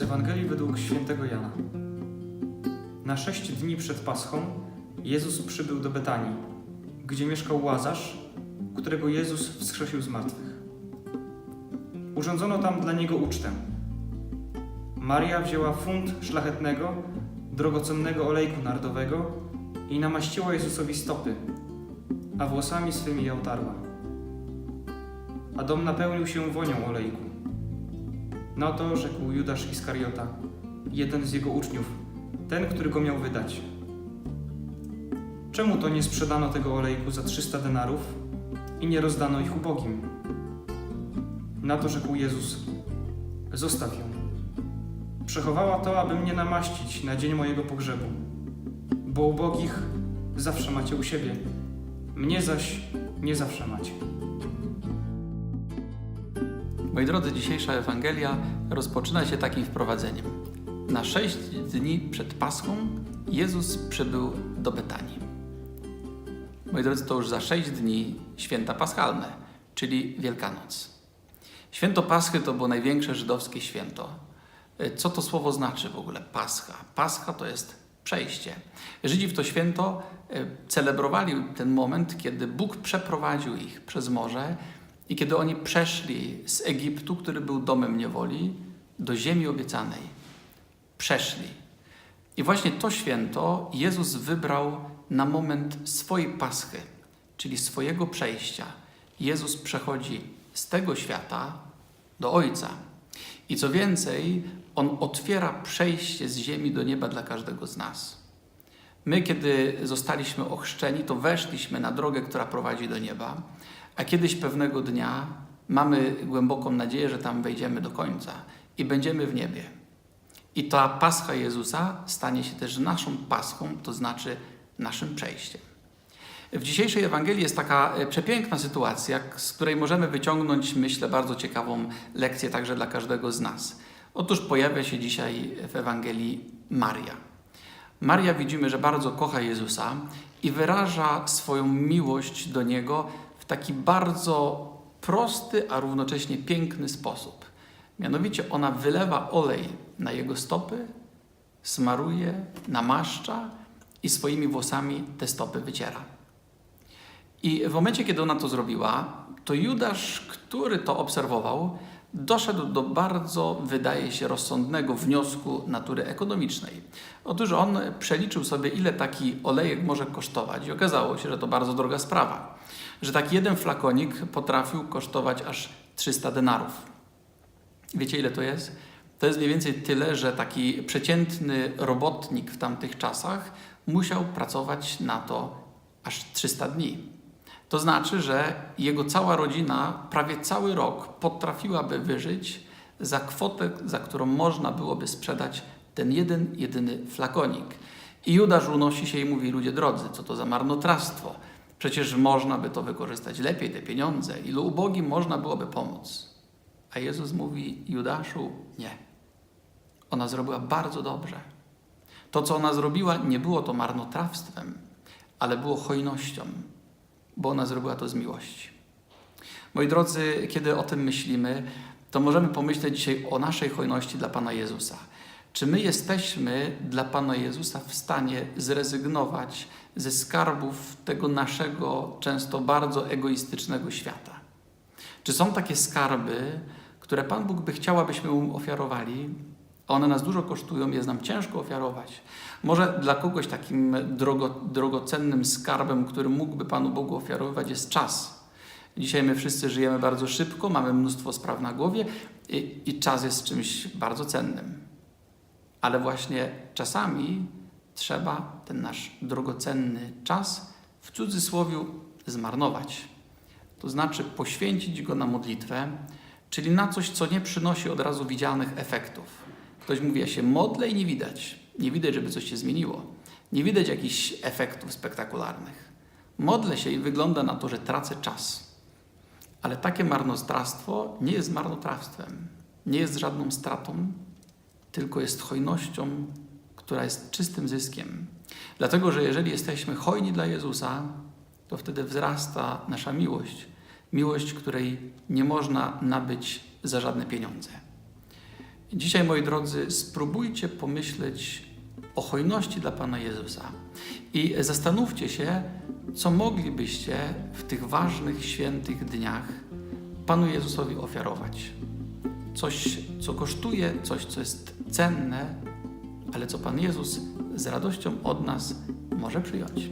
Ewangelii według świętego Jana. Na sześć dni przed Paschą Jezus przybył do Betanii, gdzie mieszkał Łazarz, którego Jezus wskrzesił z martwych. Urządzono tam dla niego ucztę. Maria wzięła funt szlachetnego, drogocennego olejku nardowego i namaściła Jezusowi stopy, a włosami swymi je otarła. A dom napełnił się wonią olejku. No to rzekł Judasz Iskariota, jeden z jego uczniów, ten, który go miał wydać. Czemu to nie sprzedano tego olejku za 300 denarów i nie rozdano ich ubogim? Na to rzekł Jezus, zostaw ją. Przechowała to, aby mnie namaścić na dzień mojego pogrzebu. Bo ubogich zawsze macie u siebie, mnie zaś nie zawsze macie. Moi drodzy, dzisiejsza Ewangelia rozpoczyna się takim wprowadzeniem. Na sześć dni przed Paschą Jezus przybył do Betanii. Moi drodzy, to już za sześć dni święta paschalne, czyli Wielkanoc. Święto Paschy to było największe żydowskie święto. Co to słowo znaczy w ogóle? Pascha. Pascha to jest przejście. Żydzi w to święto e, celebrowali ten moment, kiedy Bóg przeprowadził ich przez morze i kiedy oni przeszli z Egiptu, który był domem niewoli, do ziemi obiecanej. Przeszli. I właśnie to święto Jezus wybrał na moment swojej paschy, czyli swojego przejścia. Jezus przechodzi z tego świata do Ojca. I co więcej, On otwiera przejście z ziemi do nieba dla każdego z nas. My, kiedy zostaliśmy ochrzczeni, to weszliśmy na drogę, która prowadzi do nieba, a kiedyś pewnego dnia mamy głęboką nadzieję, że tam wejdziemy do końca i będziemy w niebie. I ta pascha Jezusa stanie się też naszą paschą, to znaczy naszym przejściem. W dzisiejszej Ewangelii jest taka e, przepiękna sytuacja, z której możemy wyciągnąć, myślę, bardzo ciekawą lekcję także dla każdego z nas. Otóż pojawia się dzisiaj w Ewangelii Maria. Maria widzimy, że bardzo kocha Jezusa i wyraża swoją miłość do Niego w taki bardzo prosty, a równocześnie piękny sposób. Mianowicie ona wylewa olej na Jego stopy, smaruje, namaszcza i swoimi włosami te stopy wyciera. I w momencie, kiedy ona to zrobiła, to Judasz, który to obserwował, doszedł do bardzo, wydaje się, rozsądnego wniosku natury ekonomicznej. Otóż on przeliczył sobie, ile taki olejek może kosztować, i okazało się, że to bardzo droga sprawa. Że taki jeden flakonik potrafił kosztować aż 300 denarów. Wiecie, ile to jest? To jest mniej więcej tyle, że taki przeciętny robotnik w tamtych czasach musiał pracować na to aż 300 dni. To znaczy, że jego cała rodzina prawie cały rok potrafiłaby wyżyć za kwotę, za którą można byłoby sprzedać ten jeden, jedyny flakonik. I Judasz unosi się i mówi, ludzie drodzy, co to za marnotrawstwo? Przecież można by to wykorzystać lepiej, te pieniądze. Ilu ubogim można byłoby pomóc? A Jezus mówi, Judaszu, nie. Ona zrobiła bardzo dobrze. To, co ona zrobiła, nie było to marnotrawstwem, ale było hojnością, bo ona zrobiła to z miłości. Moi drodzy, kiedy o tym myślimy, to możemy pomyśleć dzisiaj o naszej hojności dla Pana Jezusa. Czy my jesteśmy dla Pana Jezusa w stanie zrezygnować ze skarbów tego naszego, często bardzo egoistycznego świata? Czy są takie skarby, które Pan Bóg by chciał, abyśmy mu ofiarowali, one nas dużo kosztują, jest nam ciężko ofiarować? Może dla kogoś takim drogo, drogocennym skarbem, który mógłby Panu Bogu ofiarowywać, jest czas. Dzisiaj my wszyscy żyjemy bardzo szybko, mamy mnóstwo spraw na głowie i, i czas jest czymś bardzo cennym. Ale właśnie czasami trzeba ten nasz drogocenny czas w cudzysłowie zmarnować. To znaczy poświęcić go na modlitwę, czyli na coś, co nie przynosi od razu widzialnych efektów. Ktoś mówi, ja się modlę i nie widać. Nie widać, żeby coś się zmieniło. Nie widać jakichś efektów spektakularnych. Modlę się i wygląda na to, że tracę czas. Ale takie marnotrawstwo nie jest marnotrawstwem, nie jest żadną stratą, tylko jest hojnością, która jest czystym zyskiem. Dlatego, że jeżeli jesteśmy hojni dla Jezusa, to wtedy wzrasta nasza miłość. Miłość, której nie można nabyć za żadne pieniądze. Dzisiaj, moi drodzy, spróbujcie pomyśleć o hojności dla Pana Jezusa i zastanówcie się, co moglibyście w tych ważnych, świętych dniach Panu Jezusowi ofiarować. Coś, co kosztuje, coś, co jest cenne, ale co Pan Jezus z radością od nas może przyjąć.